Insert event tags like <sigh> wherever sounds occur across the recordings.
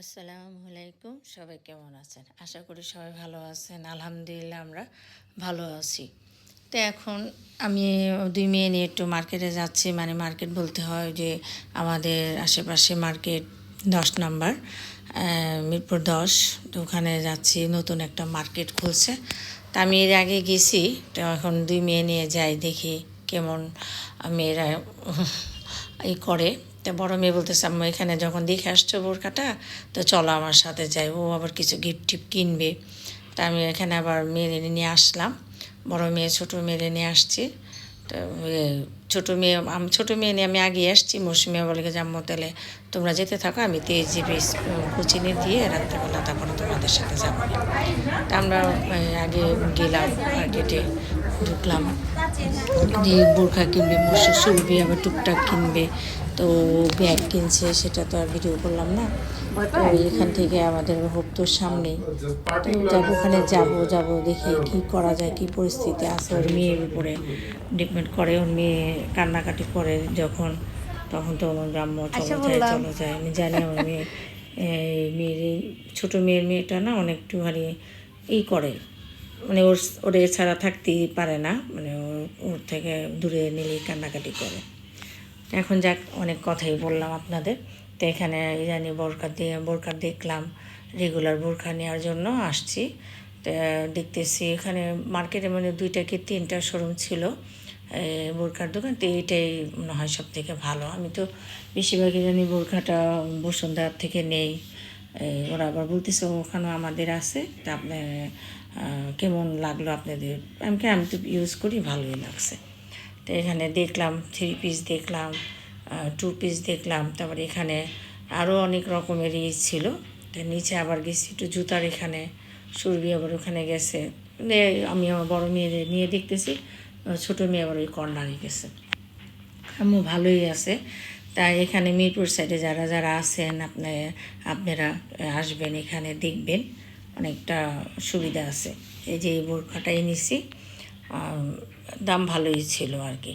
আসসালামু আলাইকুম। সবাই কেমন আছেন? আশা করি সবাই ভালো আছেন। আলহামদুলিল্লাহ আমরা ভালো আছি। তো এখন আমি দুই মেয়ে নিয়ে একটু মার্কেটে যাচ্ছি। মানে মার্কেট বলতে হয় যে আমাদের আশেপাশে মার্কেট দশ নাম্বার মিরপুর দশ। তো ওখানে যাচ্ছি, নতুন একটা মার্কেট খুলছে। তা আমি এর আগে গেছি। তো এখন দুই মেয়ে নিয়ে যাই, দেখি কেমন মেয়েরা ই করে। তা বড় মেয়ে বলতেছে, আম্মা, এখানে যখন দেখে আসছো বোরখাটা, তো চলো আমার সাথে যাই। ও আবার কিছু গিফট টিফট কিনবে। তা আমি এখানে আবার মেয়ে নিয়ে আসলাম। বড় মেয়ে, ছোটো মেয়ে নিয়ে আসছি। ছোটো মেয়ে, আমি, ছোটো মেয়ে নিয়ে আমি আগে আসছি। মৌসুমি বলে যে আম্মু তাহলে তোমরা যেতে থাকো, আমি তেইশ জিবি কোচিনে দিয়ে রাত্রেবেলা তারপরে তোমাদের সাথে যাব। তা আমরা আগে গেলাম মার্কেটে ঢুকলাম। যে বোরখা কিনবে, মসুর সুরবি আবার টুকটাক কিনবে। তো ব্যাগ কিনছে, সেটা তো আর ভিডিও করলাম না। এখান থেকে আমাদের হপ্তোর সামনেই যাব ওখানে যাব যাব দেখি কি করা যায় কি পরিস্থিতি আছে ওর মেয়ের উপরে। ডিপেন্ড করে ওর মেয়ে কান্নাকাটি করে যখন তখন তো আমার গ্রাম্য চলো যায় চলো যায়। আমি জানি আমার মেয়ে এই মেয়ের এই ছোটো মেয়ের মেয়েটা না অনেকটুখানি ই করে। মানে ওর ওর ছাড়া থাকতেই পারে না মানে ওর ওর থেকে দূরে নিলেই কান্নাকাটি করে। এখন যাক অনেক কথাই বললাম আপনাদের। তো এখানে জানি বোরকা দিয়ে বোরকা দেখলাম রেগুলার বোরকা নেওয়ার জন্য আসছি। দেখতেছি এখানে মার্কেটে মানে দুইটা কি তিনটা শোরুম ছিল এই বোরকার দোকান। তো এইটাই মনে হয় সব থেকে ভালো। আমি তো বেশিরভাগই জানি বোরকাটা বসুন্ধরার থেকে নেই। ওরা আবার বলতেছে ওখানেও আমাদের আছে। তা আপনি আহ, কেমন লাগল আপনাদের? আমি আমি তো ইউজ করি ভালোই লাগছে। তো এখানে দেখলাম থ্রি পিস দেখলাম। টু পিস দেখলাম তারপর এখানে আরও অনেক রকমের ই ছিল। তো নিচে আবার গেছি একটু জুতার এখানে সুরভি আবার ওখানে গেছে। আমি আমার বড় মেয়েদের নিয়ে দেখতেছি ছোটো মেয়ে আবার ওই কর্নারে গেছে। আম্মু ভালোই আছে। তাই এখানে মিরপুর সাইডে যারা যারা আছেন আপনি আপনারা আসবেন এখানে দেখবেন অনেকটা সুবিধা আছে। এই যে এই বোরখাটাই নিছি আম, দাম ভালোই ছিল আর কি।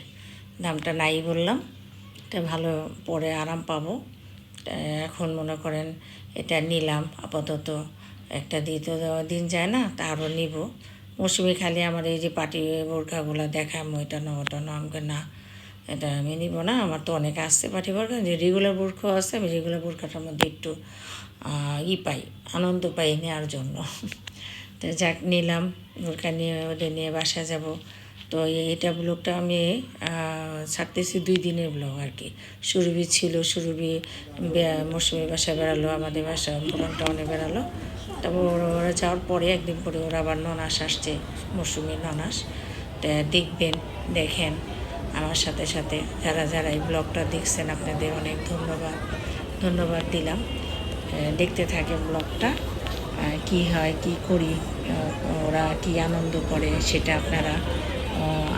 দামটা নাই বললাম। এটা ভালো পরে আরাম পাবো। এখন মনে করেন এটা নিলাম, আপাতত একটা দেওয়া দিন যায় না, তা আরও নিব। মৌসুমি খালি আমার এই যে পাটি বোরখাগুলো দেখাম ওইটা না ওটা না আমাকে না, এটা আমি নিব না। আমার তো অনেক আসছে পাটি বোরখা, যে রেগুলার বোরখাও আছে, আমি রেগুলার বোরখাটার মধ্যে একটু ই পাই, আনন্দ পাই নেওয়ার জন্য। তো যাক, নিলাম, বোরখা নিয়ে, ওদের নিয়ে বাসায় যাব। তো এটা ব্লগটা আমি ছাড়তেছি দুই দিনের ব্লগ আর কি সুরভি ছিল, সুরভি মৌসুমি বাসায় বেড়ালো, আমাদের বাসায় পুরান টাউনে বেড়ালো। তারপর ওরা যাওয়ার পরে একদিন পরে ওরা আবার ননাস আসছে মৌসুমি ননাস। তা দেখবেন, দেখেন আমার সাথে সাথে। যারা যারা এই ব্লগটা দেখছেন, আপনাদের অনেক ধন্যবাদ ধন্যবাদ দিলাম। দেখতে থাকে ব্লগটা কি হয়, কি করি ওরা কি আনন্দ করে সেটা আপনারা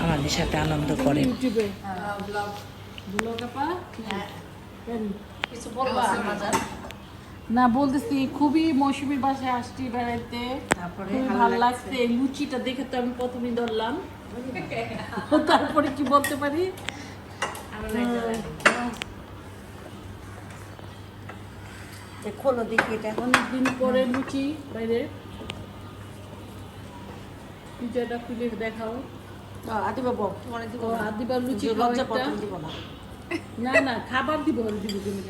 আমাদের সাথে আনন্দ করেন মজার না বলতেছি খুবই মৌসুমীর বাসায় আসছি বেড়াইতে। তারপরে ভালো লাগছে। লাগছে। এই লুচিটা দেখে তো আমি প্রথমেই ধরলাম। তারপরে কি বলতে পারি? খোলো দেখি এটা। অনেকদিন পরে লুচি বাইরে। পিজাটা খুলে দেখাও। আদি বাবু তোমার দিব ও লুচি লজ্জা একটা। দিব না। না না খাবার দিব ওর দিব তুমি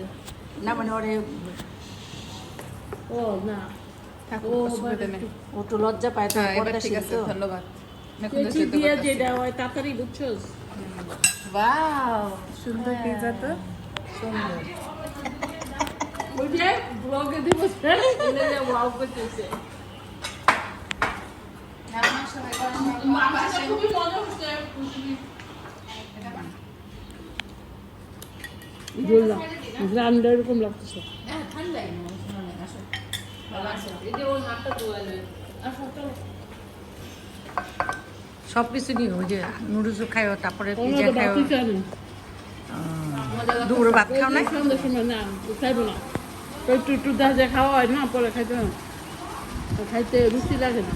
না মানে ওরে ও না। ও ও একটু লজ্জা পায় তো পর্দা ঠিক আছে ধন্যবাদ। কেচি দিয়ে যেটা হয় তাড়াতাড়ি বুঝছোস ওয়াও। সুন্দর পিজা তো। ওই যে ব্লগে দিব ওয়াও করতেছে। খুবই মজা হচ্ছে এরকম লাগতেছে। এই যে ওর হাতটা ধোয়ালে চলো সব কিছু নিও ওই যে নুডলস খাইও তারপরে পিজা তো খাইও। দুপুরে ভাত খাও না না খাইবো না। একটু একটু দেখা খাওয়া হয় না পরে খাইতে হয় খাইতে রুচি লাগে না।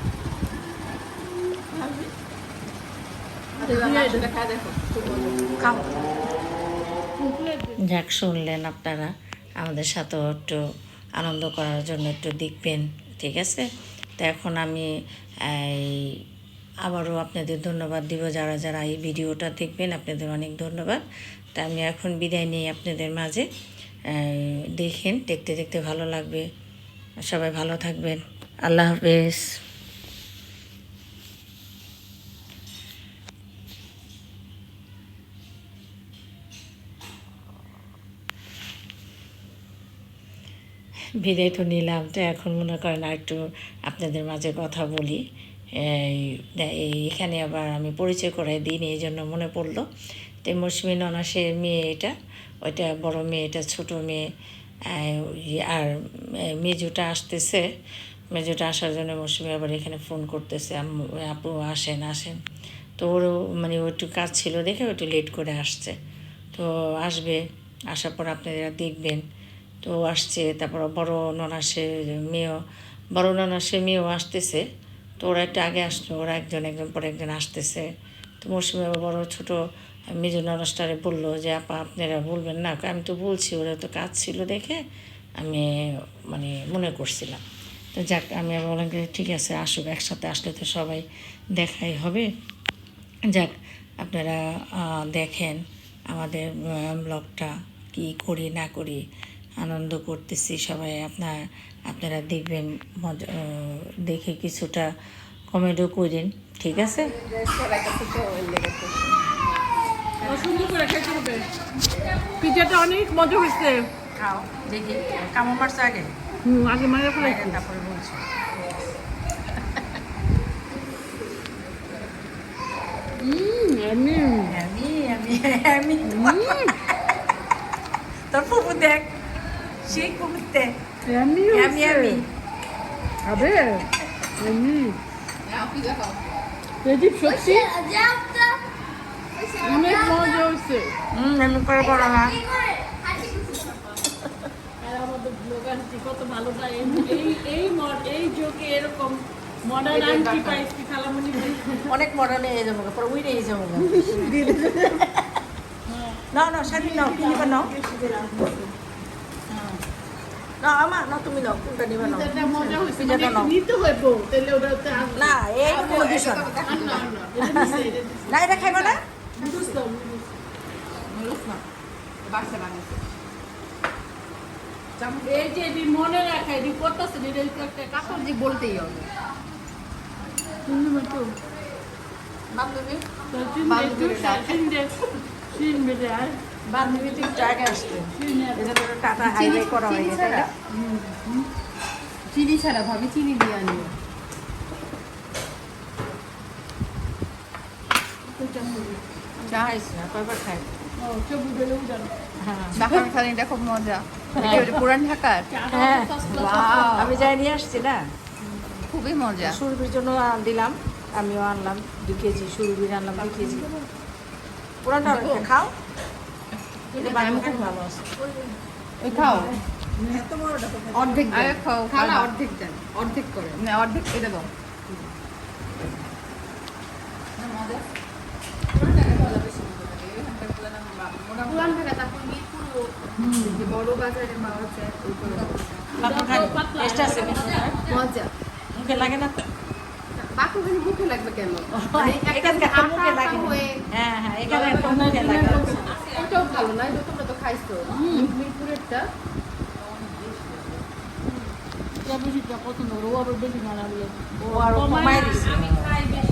যাক, শুনলেন আপনারা। আমাদের সাথেও একটু আনন্দ করার জন্য একটু দেখবেন, ঠিক আছে? তো এখন আমি, এই, আবারও আপনাদের ধন্যবাদ দিব। যারা যারা এই ভিডিওটা দেখবেন, আপনাদের অনেক ধন্যবাদ। তা আমি এখন বিদায় নিই আপনাদের মাঝে। দেখেন, দেখতে দেখতে ভালো লাগবে। সবাই ভালো থাকবেন। আল্লাহ হাফেজ। বিদায় তো নিলাম। তো এখন মনে করেন আর একটু আপনাদের মাঝে কথা বলি। এই এখানে আবার আমি পরিচয় করাই দিন এই জন্য মনে পড়ল। তো মৌসুমি ননাসের মেয়ে এটা, ওইটা বড় মেয়ে, এটা ছোটো মেয়ে। আর মেজুটা আসতেছে। মেজুটা আসার জন্য মৌসুমি আবার এখানে ফোন করতেছে আপু আসেন আসেন। তো ওরও মানে একটু কাজ ছিল দেখে একটু লেট করে আসছে। তো আসবে, আসার পর আপনারা দেখবেন। তো আসছে, তারপর বড় ননাসের মেয়েও, বড় ননাসের মেয়েও আসতেছে। তো ওরা একটু আগে আসতো ওরা একজন একজন পরে একজন আসতেছে। তো মৌসুমি বড় ছোটো, মেজো ননাসটারে বলল যে, আপা, আপনারা বলবেন না? আমি তো বলছি, ওরা তো কাজ ছিল দেখে আমি মানে মনে করছিলাম। তো যাক, আমি আবার বললাম ঠিক আছে, আসুক, একসাথে আসলে তো সবাই দেখাই হবে। যাক, আপনারা দেখেন আমাদের ব্লগটা কি করি, না করি। আনন্দ করতেছি সবাই। আপনার আপনারা দেখবেন মজা দেখে কিছুটা কমেন্টও করেন ঠিক আছে? পিঠাটা অনেক মজা হয়েছে। খাও দেখি কেমন পারছে আগে? হুম আগে মারা ফেলাইছি তারপরে বলছো। হুম আমি। আমি আমি তোর ফুপু দেখ। সেই কুকুরতে এমনি আমি আমি খাবে এমনি প্রদীপ সত্যি অনেক মজা হয়েছে হুম এমনি করে বড় না আমাদের ব্লগারটি কত ভালো লাগে এই এই মড এই যোগে এরকম মডার্ন আন্টি পাইছি অনেক মডার্ন হয়ে যাব পরে উইরে হয়ে যাব <laughs> নাও নাও স্বাধীন নাও কি নাও। না আমার না তুমি নাও কোনটা নিবা নাও। এটা মজা হয়েছে পিঠাটা মানে নাও। নিতে হইব তাহলে ওটা তো না এই কোনো দূষণ না না না এটা দিছে, না এটা খাইবা না? নুডলস দাও, নুডলস। এই যে এটি মনে রাখা এটি করতেছে এটা একটা কাপড় যে বলতেই হবে। শুনবে তো। বান্ধবী? তো চিনবে চিনবে আর বান্ধবী তো একটু আগে আসতে এটা তো টাটা হাইওয়ে করা হয়ে গেছে চিনি ছাড়া ভাবি চিনি দিয়ে চা কয়বার খাই হ্যাঁ খুব মজা। পুরান ঢাকার? হ্যাঁ আমি যাই নিয়ে আসছি না? খুবই মজা। সুরভির জন্য দিলাম আমিও আনলাম দু কেজি সুরভির আনলাম দু কেজি। পুরানটা খাও। খুব ভালো আছে। ওই খাও। অর্ধেক আরে খাও অর্ধেক দেন অর্ধেক করে। না অর্ধেক এটা দাও। মুখে লাগে না তো? বাকুখানি মুখে লাগবে কেন? <laughs> এখানকার মুখে লাগে হ্যাঁ হ্যাঁ এখানে মুখে লাগে। ভালো না এটা তোমরা তো খাইছো। মিরপুরেরটা। এটা বেশিটা পছন্দ ও আবার বেশি বানাবলে ও আরও কমাই দিছে। আমি খাই বেশি।